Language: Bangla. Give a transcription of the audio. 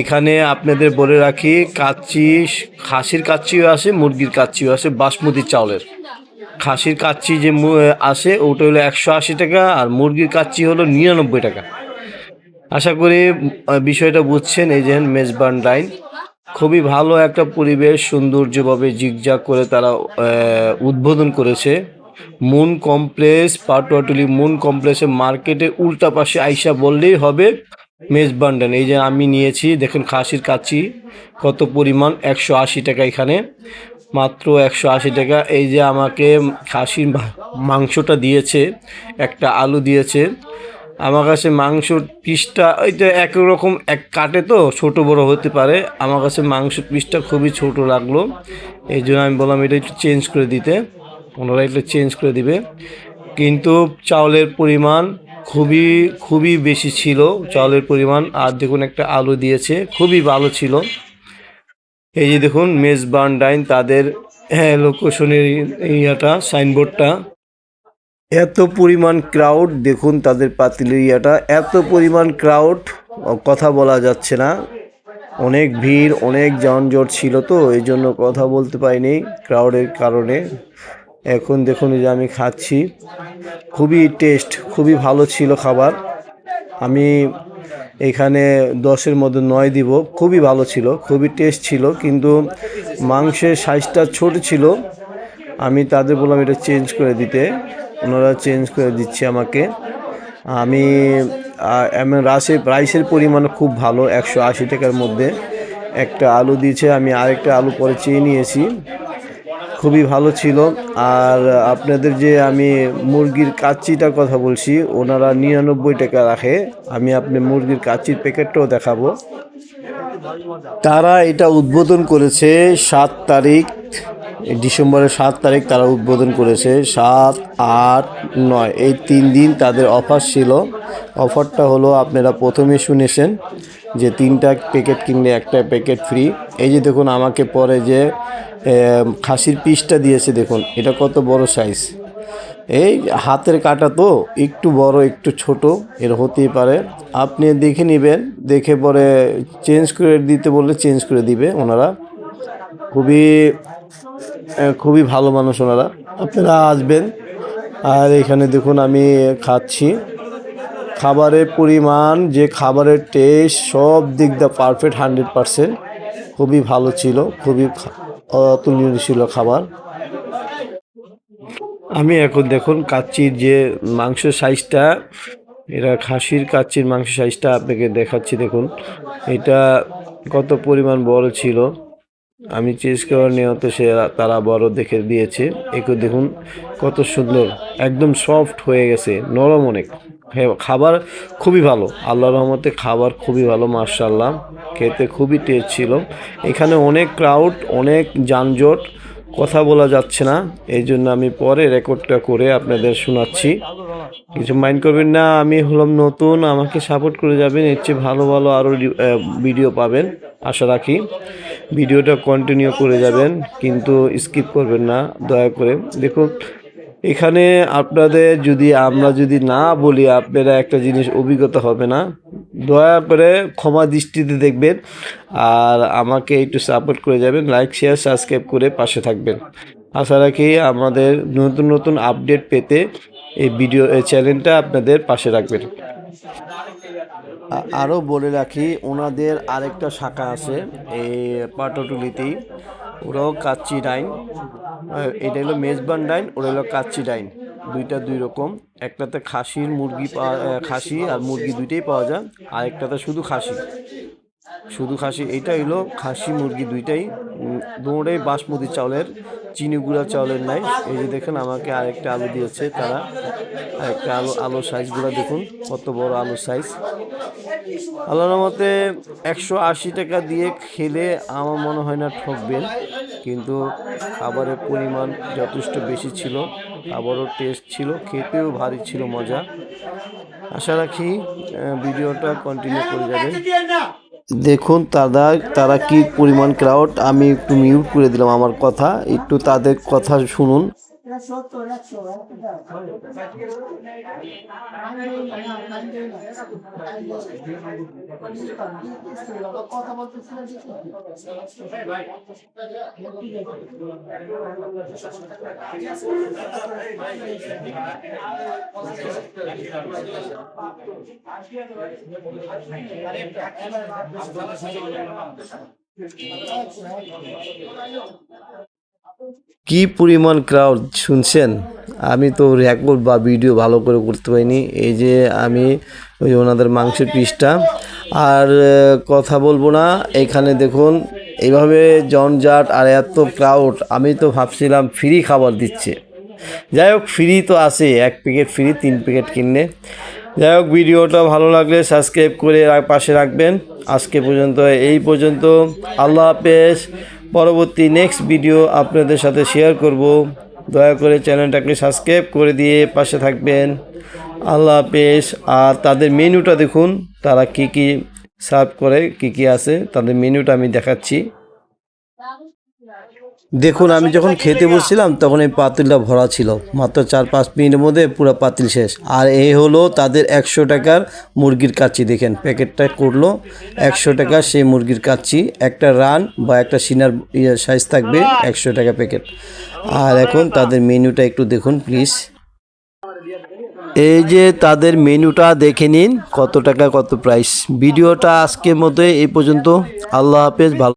এখানে আপনাদের বলে রাখি, কাচ্চি, খাসির কাচ্চিও আসে, মুরগির কাচ্চিও আসে, বাসমতি চাউলের। খাসির কাচ্চি যে আসে, ওটা হলো একশো আশি টাকা, আর মুরগির কাচ্চি হলো নিরানব্বই টাকা। আশা করি বিষয়টা বুঝছেন, এই যে মেজবান ডাইন। খুবই ভালো একটা পরিবেশ, সৌন্দর্যভাবে জিগজাগ করে তারা উদ্বোধন করেছে। মুন কমপ্লেক্স, পাটুয়াটুলি মুন কমপ্লেক্সের মার্কেটের উল্টা পাশে আইসা বললেই হবে মেজবান ডাইন এই যে আমি নিয়েছি, দেখুন খাসির কাচ্চি, কত পরিমাণ, একশো আশি টাকা এখানে, মাত্র একশো আশি টাকা। এই যে আমাকে খাসির মাংসটা দিয়েছে, একটা আলু দিয়েছে। আমার কাছে মাংসর পিসটা ওইটা একরকম এক কাটে তো, ছোট বড় হতে পারে। আমার কাছে মাংস পিসটা খুবই ছোট লাগল। এই জন্য আমি বললাম এটা একটু চেঞ্জ করে দিতে। ওনারা একটু চেঞ্জ করে দিবে। কিন্তু চাউলের পরিমাণ খুবই খুবই বেশি ছিল। চাউলের পরিমাণ, আর দেখুন একটা আলু দিয়েছে, খুবই ভালো ছিল। এই যে দেখুন মেজবান ডাইন তাদের হ্যাঁ লোকেশনের ইয়াটা, সাইনবোর্ডটা। এত পরিমাণ ক্রাউড, দেখুন তাদের পাতিলিয়াটা এত পরিমাণ ক্রাউড, কথা বলা যাচ্ছে না। অনেক ভিড়, অনেক যানজট ছিল তো, এই জন্য কথা বলতে পারিনি ক্রাউডের কারণে। এখন দেখুন যে আমি খাচ্ছি। খুবই টেস্ট খুবই ভালো ছিল খাবার। আমি এখানে দশের মধ্যে নয় দিব, খুবই ভালো ছিল, খুবই টেস্ট ছিল, কিন্তু মাংসের সাইজটা ছোট ছিল। আমি তাদের বললাম এটা চেঞ্জ করে দিতে। ওনারা চেঞ্জ করে দিচ্ছে আমাকে। আমি এমন রাসের রাইসের পরিমাণ খুব ভালো, একশো আশি টাকার মধ্যে। একটা আলু দিয়েছে, আমি আরেকটা আলু পরে চেয়ে নিয়েছি। খুবই ভালো ছিল। আর আপনাদের যে আমি মুরগির কাচ্চিটার কথা বলছি, ওনারা নিরানব্বই টাকা রাখে। আমি আপনি মুরগির কাচ্চির প্যাকেটটাও দেখাবো। তারা এটা উদ্বোধন করেছে সাত তারিখ ডিসেম্বরের সাত তারিখ তারা উদ্বোধন করেছে। সাত, আট, নয়, এই তিন দিন তাদের অফার ছিল। অফারটা হলো, আপনারা প্রথমে শুনেছেন যে তিনটা প্যাকেট কিনলে একটা প্যাকেট ফ্রি। এই যে দেখুন, আমাকে পরে যে খাসির পিসটা দিয়েছে, দেখুন, এটা কত বড় সাইজ এই হাতের কাটা তো, একটু বড়, একটু ছোট, এর হতেই পারে। আপনি দেখে নেবেন, দেখে পরে চেঞ্জ করে দিতে বললে চেঞ্জ করে দিবে ওনারা। খুবই খুবই ভালো মানুষ ওনারা। আপনারা আসবেন। আর এখানে দেখুন, আমি খাচ্ছি। খাবারের পরিমাণ, যে খাবারের টেস্ট সব দিক দা পারফেক্ট হান্ড্রেড পারসেন্ট খুবই ভালো ছিল, খুবই অতুলনীয় ছিল খাবার। আমি এখন দেখুন, কাচ্চির যে মাংসের সাইজটা এটা খাসির কাচ্চির মাংস সাইজটা আপনাকে দেখাচ্ছি, দেখুন। এটা কত পরিমাণ বড় ছিল। আমি চেঞ্জ করার নিয়ত সে তারা বড় দেখে দিয়েছে। একে দেখুন কত সুন্দর, একদম সফট হয়ে গেছে, নরম অনেক। খাবার খুবই ভালো, আল্লাহ রহমতে খাবার খুবই ভালো মার্শাল্লাহ খেতে খুবই টেস্ট ছিল। এখানে অনেক ক্রাউড অনেক যানজট, কথা বলা যাচ্ছে না। এই জন্য আমি পরে রেকর্ডটা করে আপনাদের শোনাচ্ছি। কিছু মাইন্ড করবেন না, আমি হলাম নতুন, আমাকে সাপোর্ট করে যাবেন, এর চেয়ে ভালো ভালো আরও ভিডিও পাবেন। আশা রাখি। ভিডিওটা কন্টিনিউ করে যাবেন, কিন্তু স্কিপ করবেন না, দয়া করে। দেখুন, এখানে আপনাদের যদি, আমরা যদি না বলি, আপনারা একটা জিনিস অভিজ্ঞতা হবে না। দয়া করে ক্ষমা দৃষ্টিতে দেখবেন, আর আমাকে একটু সাপোর্ট করে যাবেন লাইক শেয়ার সাবস্ক্রাইব করে পাশে থাকবেন। আশা রাখি আমাদের নতুন নতুন আপডেট পেতে এই ভিডিও এই চ্যানেলটা আপনাদের পাশে রাখবেন। আরও বলে রাখি, ওনাদের আরেকটা শাখা আছে, এই পাটটুলিতেই। ওরাও কাচ্চি ডাইন। এটা হলো মেজবান ডাইন, ওরা হলো কাচ্চি ডাইন। দুইটা দুই রকম। একটাতে খাসির মুরগি পাওয়া খাসি আর মুরগি দুইটাই পাওয়া যায়, আর একটাতে শুধু খাসি। শুধু খাসি এটা হলো খাসি মুরগি দুইটাই। দুটোই বাসমতি চাউলের, চিনি গুঁড়া চাউলের নাই। এই যে দেখেন, আমাকে আরেকটা আলু দিয়েছে তারা। আরেকটা আলু, আলুর সাইজগুলো দেখুন, কত বড় আলুর সাইজ আল্লাহর মতে একশো আশি টাকা দিয়ে খেলে আমার মনে হয় না ঠকবেন, কিন্তু খাবারের পরিমাণ যথেষ্ট বেশি ছিল, খাবারও টেস্ট ছিল, খেতেও ভারী ছিল মজা। আশা রাখি ভিডিওটা কন্টিনিউ করে যাবেন দেখুন তারা তারা কি পরিমাণ ক্রাউড আমি একটু মিউট করে দিলাম আমার কথা, একটু তাদের কথা শুনুন। সত্তর একশো কথা বলতেছিল কি পরিমাণ ক্রাউড শুনছেন? আমি তো রেকর্ড বা ভিডিও ভালো করে করতে পারিনি। এই যে আমি ওই ওনাদের মাংসের পিসটা আর কথা বলব না। এখানে দেখুন, এইভাবে জনজাট আর এত ক্রাউড আমি তো ভাবছিলাম ফ্রি খাবার দিচ্ছে। যাই হোক ফ্রি তো আছে। এক প্যাকেট ফ্রি তিন প্যাকেট কিনলে। যাই হোক ভিডিওটা ভালো লাগলে সাবস্ক্রাইব করে পাশে রাখবেন। আজকে পর্যন্ত, এই পর্যন্ত। আল্লাহ হাফেজ। পরবর্তী নেক্সট ভিডিও আপনাদের সাথে শেয়ার করব। দয়া করে চ্যানেলটাকে সাবস্ক্রাইব করে দিয়ে পাশে থাকবেন। আল্লাহ হাফেজ। আর তাদের মেনুটা দেখুন, তারা কি কি সার্ভ করে, কি কি আছে, তাদের মেনুটা আমি দেখাচ্ছি। দেখুন আমি যখন খেতে বসছিলাম তখন এই পাতিলটা ভরা ছিল। মাত্র চার পাঁচ মিনিটের মধ্যে পুরো পাতিল শেষ। আর এই হলো তাদের একশো টাকার মুরগির কাচ্চি। দেখেন প্যাকেটটা করল একশো টাকা সেই মুরগির কাচ্চি। একটা রান বা একটা সিনার ইয়ে সাইজ থাকবে একশো টাকা প্যাকেট। আর এখন তাদের মেনুটা একটু দেখুন প্লিজ। এই যে তাদের মেনুটা দেখে নিন কত টাকা কত প্রাইস। ভিডিওটা আজকের মতো এই পর্যন্ত। আল্লাহ হাফেজ ভালো